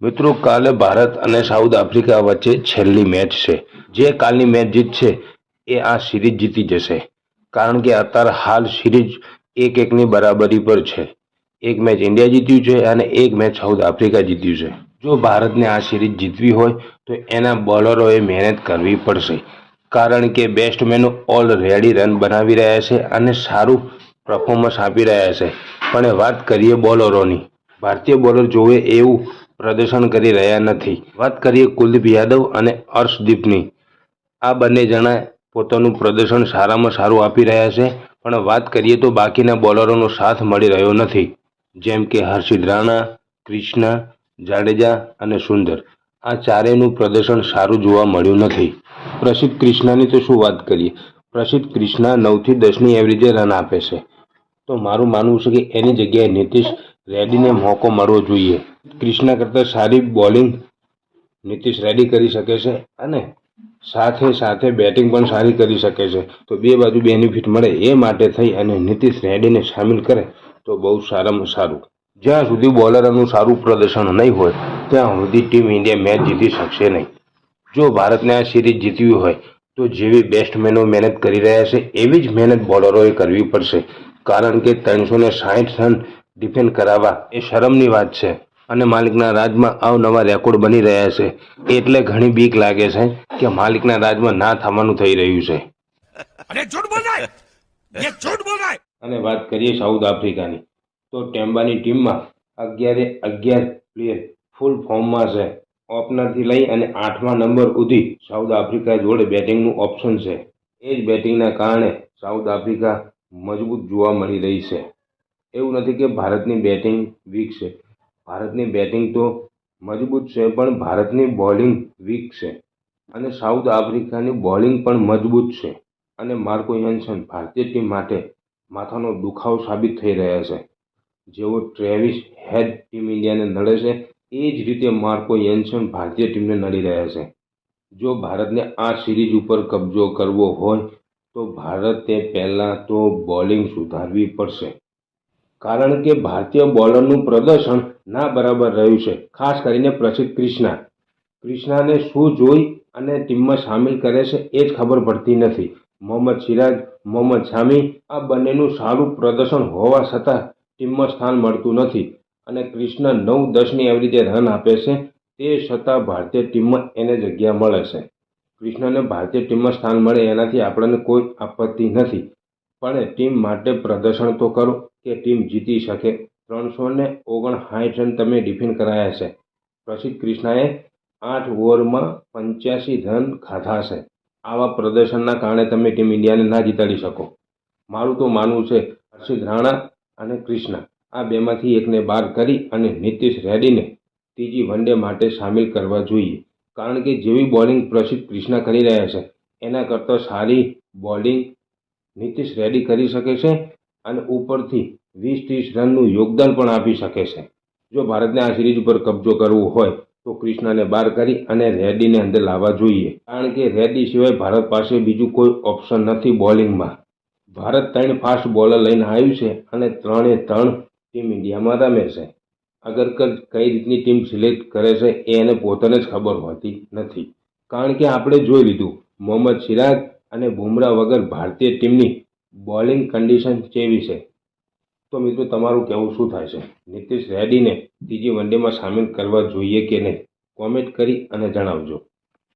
મિત્રો, કાલે ભારત અને સાઉથ આફ્રિકા વચ્ચે છેલ્લી મેચ છે. જે કાલની મેચ જીતશે એ આ સિરીઝ જીતી જશે. કારણ કે અત્યારે હાલ સિરીઝ એક એકની બરાબરી પર છે. એક મેચ ઇન્ડિયા જીત્યું છે અને એક મેચ સાઉથ આફ્રિકા જીત્યું છે. જો ભારતને આ સિરીઝ જીતવી હોય, તો એના બોલરોએ મહેનત કરવી પડશે. કારણ કે બેસ્ટમેનો ઓલરેડી રન બનાવી રહ્યા છે અને સારું પરફોર્મન્સ આપી રહ્યા છે. પણ વાત કરીએ બોલરોની. ભારતીય બોલર જોવે એવું પ્રદર્શન કરી રહ્યા નથી. વાત કરીએ કુલદીપ યાદવ અને અર્શદીપની. આ બંને જણા પોતાનું પ્રદર્શન સારામાં સારું આપી રહ્યા છે, પણ વાત કરીએ તો બાકીના બોલરોનો સાથ મળી રહ્યો નથી. જેમ કે હર્ષિદ રાણા, ક્રિષ્ના, જાડેજા અને સુંદર. આ ચારેયનું પ્રદર્શન સારું જોવા મળ્યું નથી. પ્રસિદ્ધ ક્રિષ્નાની તો શું વાત કરીએ? પ્રસિદ્ધ ક્રિષ્ના નવથી દસની એવરેજે રન આપે છે. તો મારું માનવું છે કે એની જગ્યાએ નીતિશ રેડ્ડીને મોકો મળવો જોઈએ. ક્રિષ્ના કરતાં સારી બોલિંગ નીતિશ રેડી કરી શકે છે અને સાથે સાથે બેટિંગ પણ સારી કરી શકે છે. તો બે બાજુ બેનિફિટ મળે એ માટે થઈ અને નીતિશ રેડીને સામેલ કરે તો બહુ સારામાં સારું. જ્યાં સુધી બોલરોનું સારું પ્રદર્શન નહીં હોય, ત્યાં સુધી ટીમ ઇન્ડિયા મેચ જીતી શકશે નહીં. જો ભારતને આ સિરીઝ જીતવી હોય, તો જેવી બેટ્સમેનો મહેનત કરી રહ્યા છે, એવી જ મહેનત બોલરોએ કરવી પડશે. કારણ કે ત્રણસો ને સાહીઠ રન ડિફેન કરાવવા એ શરમની વાત છે. અને માલિકના રાજમાં અવનવા રેકોર્ડ બની રહ્યા છે. એટલે ઘણી બીક લાગે છે કે માલિકના રાજમાં ના થવાનું થઈ રહ્યું છે. અને વાત કરીએ સાઉથ આફ્રિકાની. તો ટેમ્બાની ટીમમાં અગિયારે અગિયાર પ્લેયર ફૂલ ફોર્મમાં છે. ઓપનરથી લઈ અને આઠમા નંબર સુધી સાઉથ આફ્રિકા જોડે બેટિંગનું ઓપ્શન છે. એ જ બેટિંગના કારણે સાઉથ આફ્રિકા મજબૂત જોવા મળી રહી છે. એવું નથી કે ભારતની બેટિંગ વીક છે. ભારતની બેટિંગ તો મજબૂત છે, પણ ભારતની બોલિંગ વીક છે. અને સાઉથ આફ્રિકાની બોલિંગ પણ મજબૂત છે. અને માર્કો યન્સન ભારતીય ટીમ માટે માથાનો દુખાવો સાબિત થઈ રહ્યા છે. જેઓ ટ્રેવિસ હેડ ટીમ ઇન્ડિયાને નડે છે, એ જ રીતે માર્કો યન્સન ભારતીય ટીમને નડી રહ્યા છે. જો ભારતને આ સિરીઝ ઉપર કબજો કરવો હોય, તો ભારતે પહેલાં તો બોલિંગ સુધારવી પડશે. કારણ કે ભારતીય બોલરનું પ્રદર્શન ના બરાબર રહ્યું છે, ખાસ કરીને પ્રસિદ્ધ ક્રિષ્ના. ક્રિષ્નાને શું જોઈ અને ટીમમાં સામેલ કરે છે એ જ ખબર પડતી નથી. મોહમ્મદ સિરાજ, મોહમ્મદ શામી આ બંનેનું સારું પ્રદર્શન હોવા છતાં ટીમમાં સ્થાન મળતું નથી અને ક્રિષ્ના નવ દસની એવરેજે રન આપે છે તે છતાં ભારતીય ટીમમાં એને જગ્યા મળે છે. ક્રિષ્નને ભારતીય ટીમમાં સ્થાન મળે એનાથી આપણને કોઈ આપત્તિ નથી. પણ ટીમ માટે પ્રદર્શન તો કરો કે ટીમ જીતી શકે. ત્રણસો ને ઓગણસાઠ રન તમે ડિફેન્ડ કરાયા છે. પ્રસિદ્ધ ક્રિષ્નાએ આઠ ઓવરમાં પંચ્યાસી રન ખાધા છે. આવા પ્રદર્શનના કારણે તમે ટીમ ઇન્ડિયાને ના જીતાડી શકો. મારું તો માનવું છે, હર્ષિત રાણા અને ક્રિષ્ના. આ બેમાંથી એકને બહાર કરી અને નીતિશ રેડ્ડીને ત્રીજી વનડે માટે સામેલ કરવા જોઈએ. કારણ કે જેવી બોલિંગ પ્રસિદ્ધ ક્રિષ્ના કરી રહ્યા છે, એના કરતાં સારી બોલિંગ નીતિશ રેડ્ડી કરી શકે છે અને ઉપરથી વીસ ત્રીસ રનનું યોગદાન પણ આપી શકે છે. જો ભારતને આ સિરીઝ ઉપર કબજો કરવો હોય, તો ક્રિષ્નાને બહાર કરી અને રેડ્ડીને અંદર લાવવા જોઈએ. કારણ કે રેડ્ડી સિવાય ભારત પાસે બીજું કોઈ ઓપ્શન નથી બોલિંગમાં. ભારત ત્રણ ફાસ્ટ બોલર લઈને આવ્યું છે અને ત્રણે ત્રણ ટીમ ઇન્ડિયામાં રમે છે. અગરકર કઈ રીતની ટીમ સિલેક્ટ કરે છે એ એને પોતાને જ ખબર હોતી નથી. કારણ કે આપણે જોઈ લીધું, મોહમ્મદ સિરાજ અને બુમરાહ વગર ભારતીય ટીમની બોલિંગ કન્ડિશન કેવી છે? તો મિત્રો તમારું કહેવું શું થાય છે? નીતિશ રેડીને ત્રીજી વનડેમાં સામેલ કરવા જોઈએ કે નહીં? કોમેન્ટ કરી અને જણાવજો.